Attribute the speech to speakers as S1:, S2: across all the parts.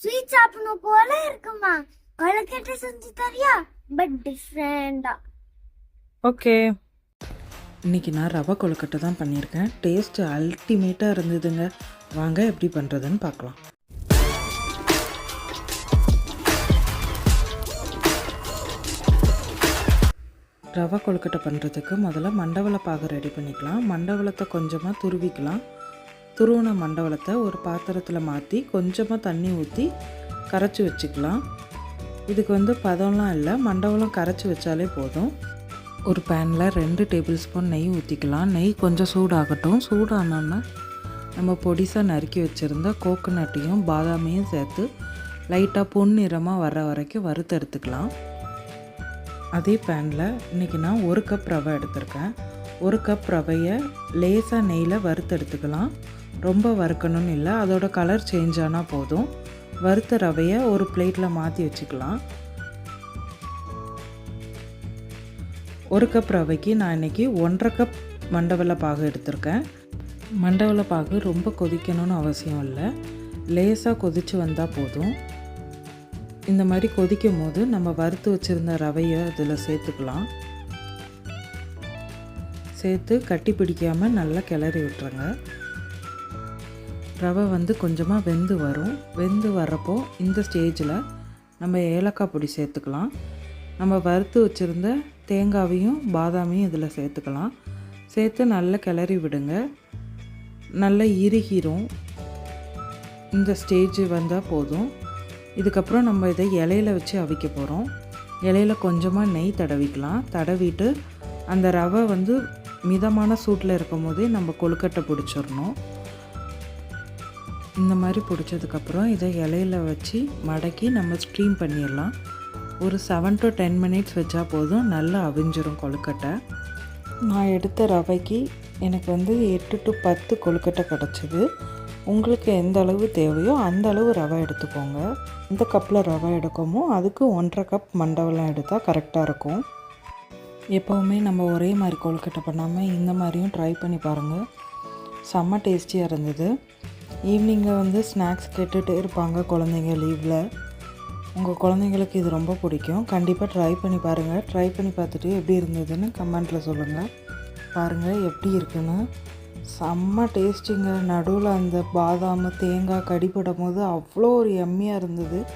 S1: Sweet சாப்பிடணும் போல இருக்குமா? கொழுக்கட்டை செஞ்சு தரியா? பட் டிஃப்ரெண்டா
S2: ஓகே. இன்னைக்கு நான் ரவை கொழுக்கட்டை தான் பண்ணியிருக்கேன். டேஸ்ட் அல்டிமேட்டாக இருந்ததுங்க. வாங்க எப்படி பண்ணுறதுன்னு பார்க்கலாம். ரவை கொழுக்கட்டை பண்ணுறதுக்கு முதல்ல மண்டவள பாகு ரெடி பண்ணிக்கலாம். மண்டவளத்தை கொஞ்சமாக துருவிக்கலாம். துருவண மண்டவளத்தை ஒரு பாத்திரத்தில் மாற்றி கொஞ்சமாக தண்ணி ஊற்றி கரைச்சி வச்சுக்கலாம். இதுக்கு வந்து பதம்லாம் இல்லை மண்டவளம் கரைச்சி வச்சாலே போதும். ஒரு பேனில் ரெண்டு டேபிள் ஸ்பூன் நெய் ஊற்றிக்கலாம் நெய் கொஞ்சம் சூடாகட்டும். சூடானோன்னா நம்ம பொடிசாக நறுக்கி வச்சுருந்த கோகோனட்டையும் பாதாமையும் சேர்த்து லைட்டாக பொன்னிறமாக வர வரைக்கும் வறுத்து எடுத்துக்கலாம். அதே பேனில் இன்றைக்கி நான் ஒரு கப் ரவை எடுத்திருக்கேன். ஒரு கப் ரவையை லேசாக நெய்யில் வறுத்து எடுத்துக்கலாம். ரொம்ப வறுக்கணும்னு இல்லை அதோட கலர் சேஞ்ச் ஆனால் போதும். வறுத்த ரவையை ஒரு பிளேட்டில் மாற்றி வச்சுக்கலாம். ஒரு கப் ரவைக்கு நான் இன்றைக்கி ஒன்றரை கப் மண்டவெல்ல பாகு எடுத்திருக்கேன். மண்டவெல்ல பாகு ரொம்ப கொதிக்கணும்னு அவசியம் இல்லை. லேசாக கொதித்து வந்தால் போதும். இந்த மாதிரி கொதிக்கும் போது நம்ம வறுத்து வச்சுருந்த ரவையை அதில் சேர்த்துக்கலாம். சேர்த்து கட்டி பிடிக்காமல் நல்லா கிளறி விட்டுருங்க. ரவை வந்து கொஞ்சமாக வெந்து வரும். வெந்து வர்றப்போ இந்த ஸ்டேஜில் நம்ம ஏலக்காய் பொடி சேர்த்துக்கலாம். நம்ம வறுத்து வச்சுருந்த தேங்காவையும் பாதாமையும் இதில் சேர்த்துக்கலாம். சேர்த்து நல்லா கிளறி விடுங்க. நல்லா இறுகிரும். இந்த ஸ்டேஜ் வந்தால் போதும். இதுக்கப்புறம் நம்ம இதை இலையில வச்சு அவிக்க போகிறோம் இலையில கொஞ்சமாக நெய் தடவிக்கலாம். தடவிட்டு அந்த ரவை வந்து மிதமான சூட்டில் இருக்கும் போதே நம்ம கொழுக்கட்டை பிடிச்சிடணும். இந்த மாதிரி பிடிச்சதுக்கப்புறம் இதை இலையில வச்சு மடக்கி நம்ம ஸ்ட்ரீம் பண்ணிடலாம். ஒரு செவன் டு டென் மினிட்ஸ் வச்சா போதும் நல்லா அவிஞ்சிரும் கொழுக்கட்டை. நான் எடுத்த ரவைக்கு எனக்கு வந்து எட்டு டு பத்து கொழுக்கட்டை கிடச்சிது. உங்களுக்கு எந்த அளவு தேவையோ அந்த அளவு ரவை எடுத்துக்கோங்க. இந்த கப்பில் ரவை எடுக்கமோ அதுக்கு ஒன்றரை கப் மண்டவெல்லாம் எடுத்தால் கரெக்டாக இருக்கும். எப்போவுமே நம்ம ஒரே மாதிரி கொழுக்கட்டை பண்ணாமல் இந்த மாதிரியும் ட்ரை பண்ணி பாருங்கள் செம்ம டேஸ்டியாக இருந்தது. ஈவினிங்கில் வந்து ஸ்நாக்ஸ் கேட்டுகிட்டே இருப்பாங்க குழந்தைங்க லீவில். உங்கள் குழந்தைங்களுக்கு இது ரொம்ப பிடிக்கும். கண்டிப்பாக ட்ரை பண்ணி பாருங்கள். ட்ரை பண்ணி பார்த்துட்டு எப்படி இருந்ததுன்னு கமெண்ட்டில் சொல்லுங்கள். பாருங்கள் எப்படி இருக்குன்னு. செம்ம டேஸ்டிங்க. நடுவில் அந்த பாதாம் தேங்காய் கடிப்படும் போது அவ்வளோ ஒரு எம்மியாக இருந்தது.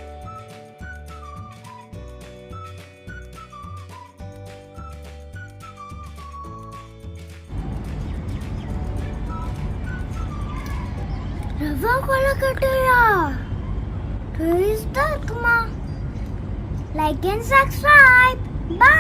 S1: ரவா கொழுக்கட்டையா டேஸ்டா இருக்குமா லைக் அண்ட் சப்ஸ்கிரைப் பை